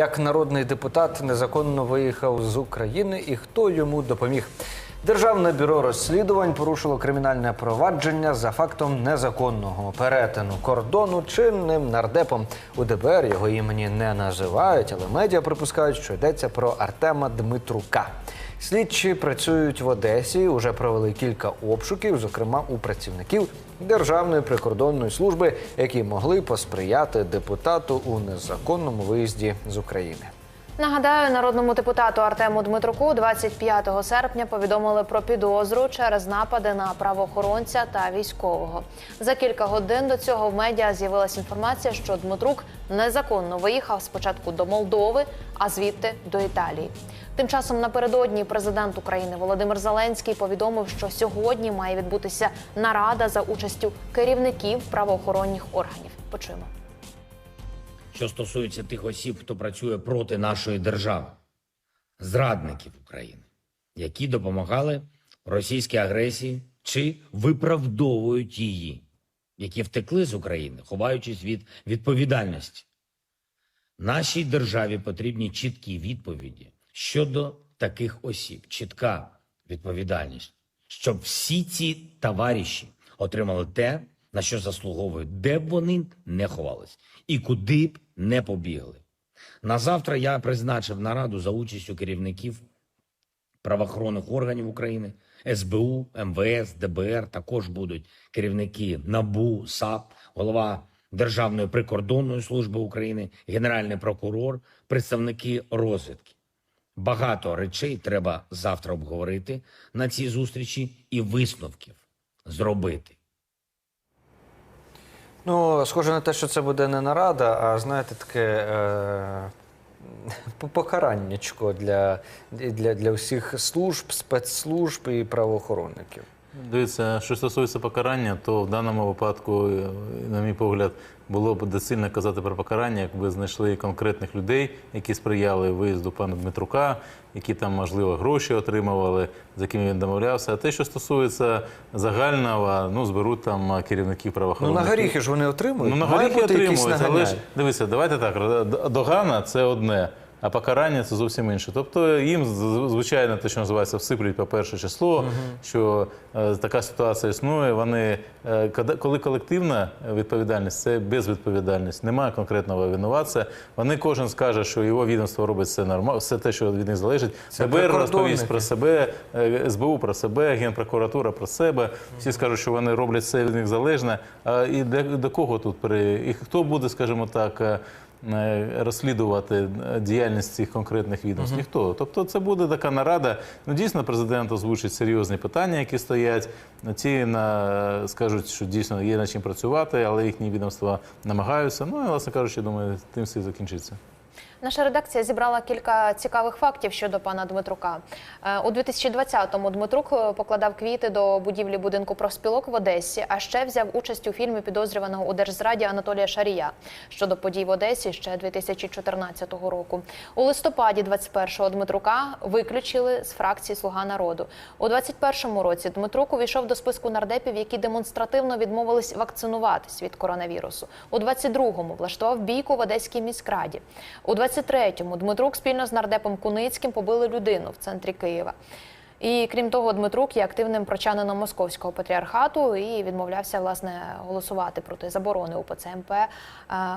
Як народний депутат незаконно виїхав з України і хто йому допоміг? Державне бюро розслідувань порушило кримінальне провадження за фактом незаконного перетину кордону чинним нардепом. У ДБР його імені не називають, але медіа припускають, що йдеться про Артема Дмитрука. Слідчі працюють в Одесі. Уже провели кілька обшуків, зокрема у працівників Державної прикордонної служби, які могли посприяти депутату у незаконному виїзді з України. Нагадаю, народному депутату Артему Дмитруку 25 серпня повідомили про підозру через напади на правоохоронця та військового. За кілька годин до цього в медіа з'явилася інформація, що Дмитрук незаконно виїхав спочатку до Молдови, а звідти до Італії. Тим часом напередодні президент України Володимир Зеленський повідомив, що сьогодні має відбутися нарада за участю керівників правоохоронних органів. Почуємо. Що стосується тих осіб, хто працює проти нашої держави, зрадників України, які допомагали російській агресії чи виправдовують її, які втекли з України, ховаючись від відповідальності. Нашій державі потрібні чіткі відповіді щодо таких осіб, чітка відповідальність, щоб всі ці товариші отримали те, на що заслуговують, де б вони не ховались і куди б не побігли. На завтра я призначив нараду за участю керівників правоохоронних органів України, СБУ, МВС, ДБР. Також будуть керівники НАБУ, САП, голова Державної прикордонної служби України, генеральний прокурор, представники розвідки. Багато речей треба завтра обговорити на цій зустрічі і висновків зробити. Ну, схоже на те, що це буде не нарада, а знаєте, таке е, покараннячко для, для, для всіх служб, спецслужб і правоохоронників. Дивіться, що стосується покарання, то в даному випадку, е, на мій погляд, було б доцільно казати про покарання, якби знайшли конкретних людей, які сприяли виїзду пана Дмитрука, які там, можливо, гроші отримували, з якими він домовлявся. А те, що стосується загального, ну зберуть там керівників Ну, на горіхи ж вони отримують. Ну, на горіхи отримують, але ж дивися, давайте так. Догана це одне, а покарання це зовсім інше. Тобто їм звичайно те, що називається, всиплють по перше число, що е, така ситуація існує. Вони е, коли- колективна відповідальність, це безвідповідальність. Немає конкретного винуватця. Вони кожен скаже, що його відомство робить все нормально, все те, що від них залежить. ДБР розповість про себе, е, СБУ про себе, Генпрокуратура про себе. Всі скажуть, що вони роблять все від них залежне. А і для до кого тут при і хто буде, скажімо так. Е, Розслідувати е, діяльність цих конкретних відомств ніхто. Тобто, це буде така нарада. Ну дійсно, президент озвучить серйозні питання, які стоять. Ті на скажуть, що дійсно є над чим працювати, але їхні відомства намагаються. Ну і власне кажучи, думаю, тим все і закінчиться. Наша редакція зібрала кілька цікавих фактів щодо пана Дмитрука. Е, У 2020-му Дмитрук е, покладав квіти до будівлі будинку профспілок в Одесі, а ще взяв участь у фільмі підозрюваного у держзраді Анатолія Шарія щодо подій в Одесі ще 2014 року. У листопаді 21-го Дмитрука виключили з фракції Слуга народу. У 21-му році Дмитрук увійшов до списку нардепів, які демонстративно відмовились вакцинуватись від коронавірусу. У 22-му влаштував бійку в Одеській міськраді. У 23-му Дмитрук спільно з нардепом Куницьким побили людину в центрі Києва. І крім того, Дмитрук є активним прочанином московського патріархату і відмовлявся власне голосувати проти заборони УПЦ МП е,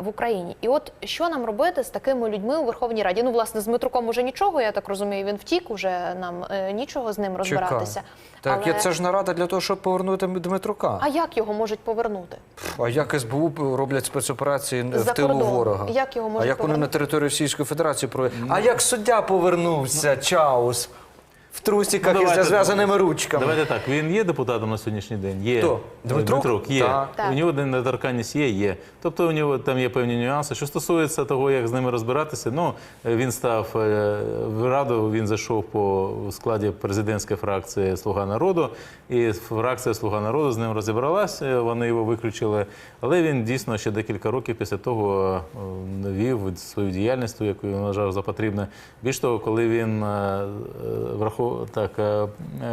в Україні. І от що нам робити з такими людьми у Верховній Раді? Ну, власне, з Дмитруком уже нічого, я так розумію. Він втік, уже нам е, нічого з ним розбиратися. Так, Але- це ж нарада для того, щоб повернути Дмитрука. А як його можуть повернути? А як СБУ роблять спецоперації в тилу кордоном. ворога? Як його а можуть як вони на повернути? територію Російської Федерації проводять? А як суддя повернувся, Чаус, в трусіках Ну, із давайте- зв'язаними ручками? Давайте так. Він є депутатом на сьогоднішній день? Є. Хто? Дмитрук? є. Так. Так. У нього недоторканність є, є. Тобто у нього там є певні нюанси. Що стосується того, як з ними розбиратися, ну він став е, в раду, він зайшов по складі президентської фракції Слуга народу, і фракція Слуга народу з ним розібралася. Вони його виключили. Але він дійсно ще декілька років після того е, вів свою діяльність, яку він вважав за потрібне. Більш того, коли він е, е, враховував раху- так, е,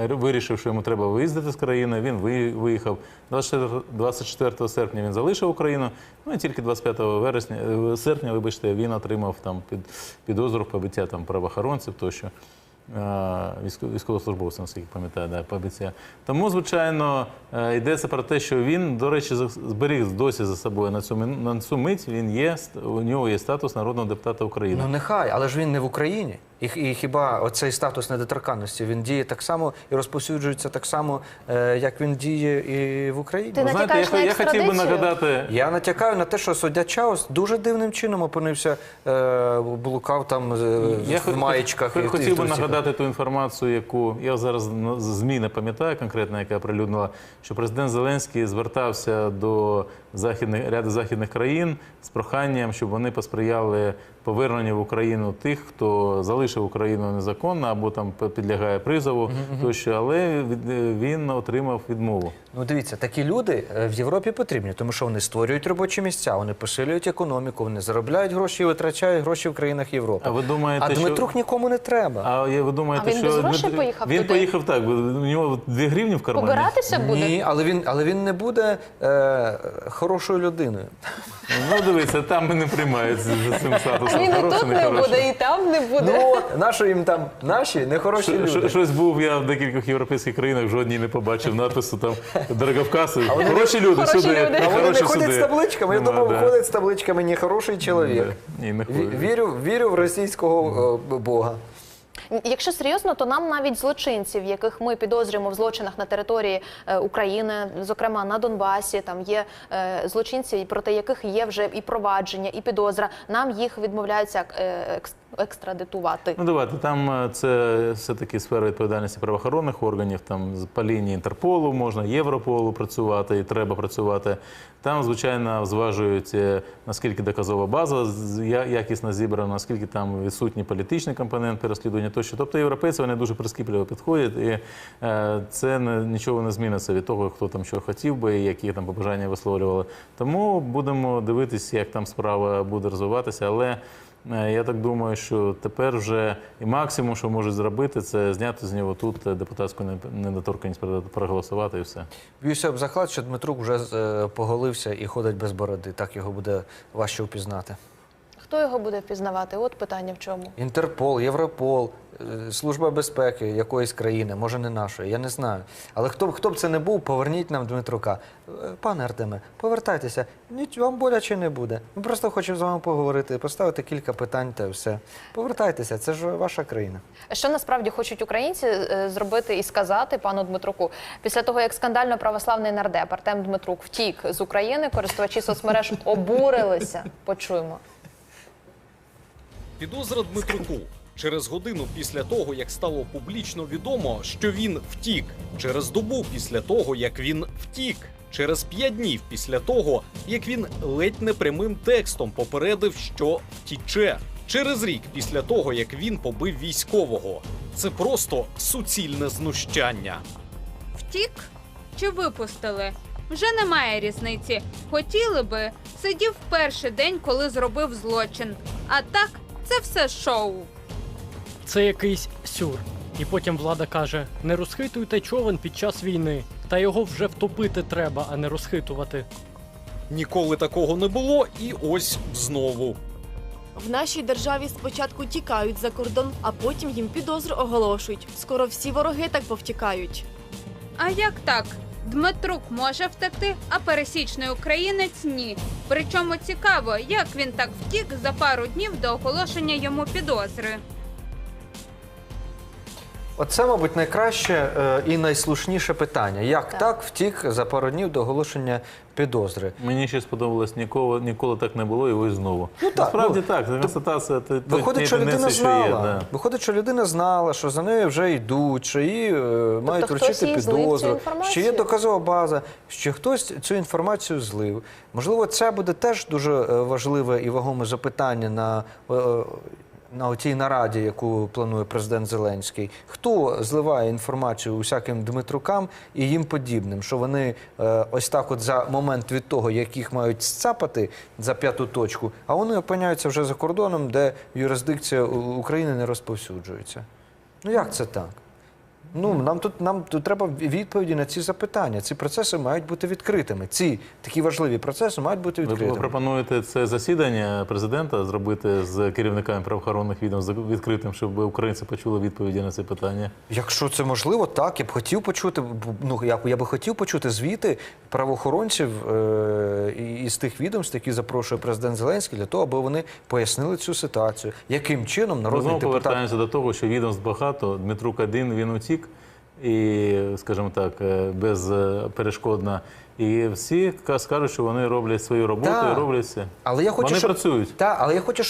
вирішив, що йому треба виїздити з країни. Він ви- виїхав 24, 24 серпня. Він залишив Україну. Ну і тільки 25 вересня е, серпня, вибачте, він отримав там під підозру побиття там правоохоронців тощо. е, військо- Військовослужбовцям, наскільки пам'ятаю, да, побиття. Тому, звичайно, йдеться про те, що він, до речі, зберіг досі за собою на цю, на цю мить. Він є, у нього є статус народного депутата України. Ну нехай, але ж він не в Україні. І, і хіба оцей статус недоторканності він діє так само і розповсюджується так само, е, як він діє і в Україні? Ти знаєте, я, на я хотів би нагадати. Я натякаю на те, що суддя Чаус дуже дивним чином опинився, е, блукав там е, Я в хо- маєчках. хо- і хотів би трусиках. нагадати ту інформацію, яку я зараз ЗМІ не пам'ятаю конкретно, яка прилюднила, що президент Зеленський звертався до західних ряду західних країн з проханням, щоб вони посприяли поверненню в Україну тих, хто залишив Україну незаконно або там підлягає призову, тощо, але він отримав відмову. Ну, дивіться, такі люди е, в Європі потрібні, тому що вони створюють робочі місця, вони посилюють економіку, вони заробляють гроші і витрачають гроші в країнах Європи. А ви думаєте, а що- нікому не треба. А я- ви думаєте, А він що без грошей Дмитро- поїхав він туди? поїхав так, у нього 2 гривні в кармані. Побиратися буде? Ні, але він, але він не буде е, хорошою людиною. Ну, дивіться, там не приймають за цим статусом. Він і тут не буде, і там не буде. Ну, нащо їм там наші нехороші люди? Щось був я в декількох європейських країнах, в жодній не побачив надпису там Дороговказ. Хороші люди, Хороші сюди. люди. А вони не хороші ходять сюди. з табличками. Я Нема, думав, да. ходять з табличками нехороший чоловік. Ні, не Ві- ходять. Вірю, вірю в російського е, Бога. Якщо серйозно, то нам навіть злочинців, яких ми підозрюємо в злочинах на території е, України, зокрема на Донбасі, там є е, злочинці, проти яких є вже і провадження, і підозра. Нам їх відмовляються е, екс- екстрадитувати. Ну давайте там е, це все-таки сфера відповідальності правоохоронних органів. Там по лінії Інтерполу можна, Європолу працювати і треба працювати. Там, звичайно, зважують наскільки доказова база якісно зібрана, наскільки там відсутній політичний компонент переслідування тощо. Тобто європейці вони дуже прискіпливо підходять, і е, це нічого не зміниться від того, хто там що хотів би, які там побажання висловлювали. Тому будемо дивитися, як там справа буде розвиватися, але. Е, Я так думаю, що тепер вже і максимум, що можуть зробити, це зняти з нього тут депутатську не- недоторканність, проголосувати і все. Б'юся об заклад, що Дмитрук вже е, поголився і ходить без бороди. Так його буде важче впізнати. Хто його буде впізнавати? От питання в чому. Інтерпол, Європол, Служба безпеки якоїсь країни, може не нашої, я не знаю. Але хто, б- хто б це не був, поверніть нам Дмитрука. Е, Пане Артеме, повертайтеся, ніч вам боляче не буде. Ми просто хочемо з вами поговорити, поставити кілька питань та все. Повертайтеся, це ж ваша країна. Що насправді хочуть українці е, зробити і сказати пану Дмитруку після того, як скандально православний нардеп Артем Дмитрук втік з України, користувачі соцмереж обурилися. Почуємо. Підозра Дмитруку. Через годину після того, як стало публічно відомо, що він втік, через добу після того, як він втік, через п'ять днів після того, як він ледь не прямим текстом попередив, що втіче, через рік після того, як він побив військового. Це просто суцільне знущання. Втік чи випустили? Вже немає різниці. Хотіли би, сидів перший день, коли зробив злочин. А так, це все шоу. Це якийсь сюр. І потім влада каже: не розхитуйте човен під час війни, та його вже втопити треба, а не розхитувати. Ніколи такого не було, і ось знову. В нашій державі спочатку тікають за кордон, а потім їм підозру оголошують. Скоро всі вороги так повтікають. А як так? Дмитрук може втекти, а пересічний українець ні. Причому цікаво, як він так втік за пару днів до оголошення йому підозри. Оце, мабуть, найкраще е, і найслушніше питання. Як так. Так. втік за пару днів до оголошення підозри? Мені ще сподобалось, ніколи, ніколи так не було, і ось знову. Ну, так, Насправді ну, так, констатація те- Виходить, що людина тенденції, що є, знала. да. Виходить, що людина знала, що за нею вже йдуть, що її е, мають вручити підозру, що є доказова база, що хтось цю інформацію злив. Можливо, це буде теж дуже е, важливе і вагоме запитання на. На тій нараді, яку планує президент Зеленський, хто зливає інформацію усяким Дмитрукам і їм подібним, що вони е, ось так, от за момент від того, як їх мають сцапати за п'яту точку, а вони опиняються вже за кордоном, де юрисдикція України не розповсюджується. Ну як це так? Ну нам тут нам тут треба відповіді на ці запитання. Ці процеси мають бути відкритими. Ці такі важливі процеси мають бути Ви пропонуєте це засідання президента зробити з керівниками правоохоронних відомств відкритим, щоб українці почули відповіді на це питання. Якщо це можливо, так я б хотів почути. Ну я, я би хотів почути звіти правоохоронців е, із тих відомств, які запрошує президент Зеленський, для того, аби вони пояснили цю ситуацію, яким чином Ми народний знову депутат повертаємося до того, що відомств багато. Дмитрук один він утік, і, скажімо так, безперешкодна. І всі скажуть, що вони роблять свою роботу і роблять все. Але я хочу, Вони щоб... працюють. Та, але я хочу,